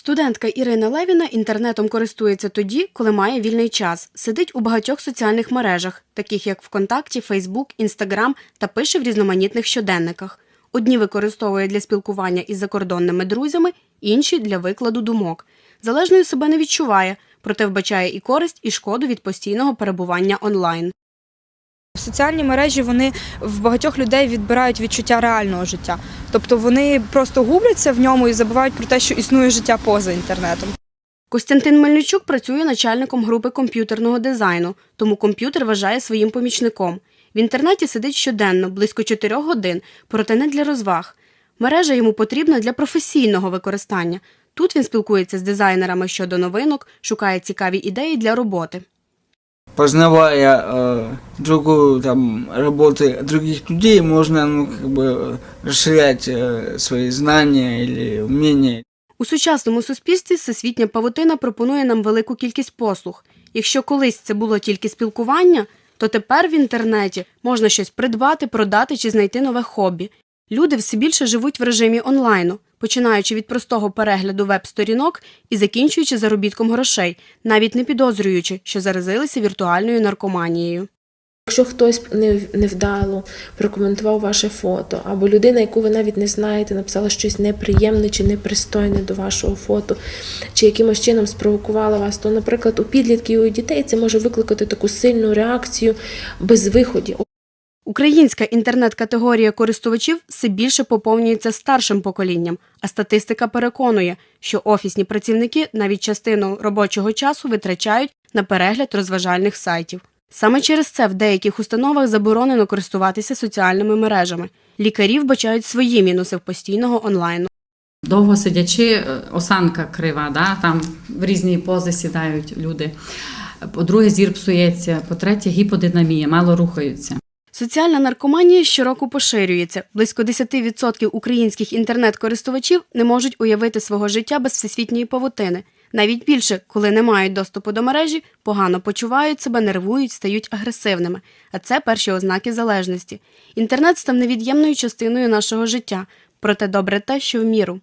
Студентка Ірина Левіна інтернетом користується тоді, коли має вільний час. Сидить у багатьох соціальних мережах, таких як ВКонтакті, Фейсбук, Інстаграм, та пише в різноманітних щоденниках. Одні використовує для спілкування із закордонними друзями, інші для викладу думок. Залежною себе не відчуває, проте вбачає і користь, і шкоду від постійного перебування онлайн. Соціальні мережі вони в багатьох людей відбирають відчуття реального життя. Тобто вони просто губляться в ньому і забувають про те, що існує життя поза інтернетом. Костянтин Мельничук працює начальником групи комп'ютерного дизайну, тому комп'ютер вважає своїм помічником. В інтернеті сидить щоденно, близько 4 годин, проте не для розваг. Мережа йому потрібна для професійного використання. Тут він спілкується з дизайнерами щодо новинок, шукає цікаві ідеї для роботи познавая э, другую там работы других людей, можно ну, как бы расширять э, свои знания или умения. У сучасному суспільстві всесвітня павутина пропонує нам велику кількість послуг. Якщо колись це було тільки спілкування, то тепер в інтернеті можна щось придбати, продати чи знайти нове хобі. Люди все більше живуть в режимі онлайну, починаючи від простого перегляду веб-сторінок і закінчуючи заробітком грошей, навіть не підозрюючи, що заразилися віртуальною наркоманією. Якщо хтось не- невдало прокоментував ваше фото, або людина, яку ви навіть не знаєте, написала щось неприємне чи непристойне до вашого фото, чи якимось чином спровокувала вас, то, наприклад, у підлітків і у дітей це може викликати таку сильну реакцію без виходів. Українська інтернет-категорія користувачів все більше поповнюється старшим поколінням, а статистика переконує, що офісні працівники навіть частину робочого часу витрачають на перегляд розважальних сайтів. Саме через це в деяких установах заборонено користуватися соціальними мережами. Лікарі вбачають свої мінуси в постійного онлайну. Довго сидячи, е, осанка крива, да? там в різні пози сідають люди. По-друге, зір псується, по-третє, гіподинамія, мало рухаються. Соціальна наркоманія щороку поширюється. Близько 10% українських інтернет-користувачів не можуть уявити свого життя без всесвітньої павутини. Навіть більше, коли не мають доступу до мережі, погано почувають себе, нервують, стають агресивними. А це перші ознаки залежності. Інтернет став невід'ємною частиною нашого життя, проте добре те, що в міру.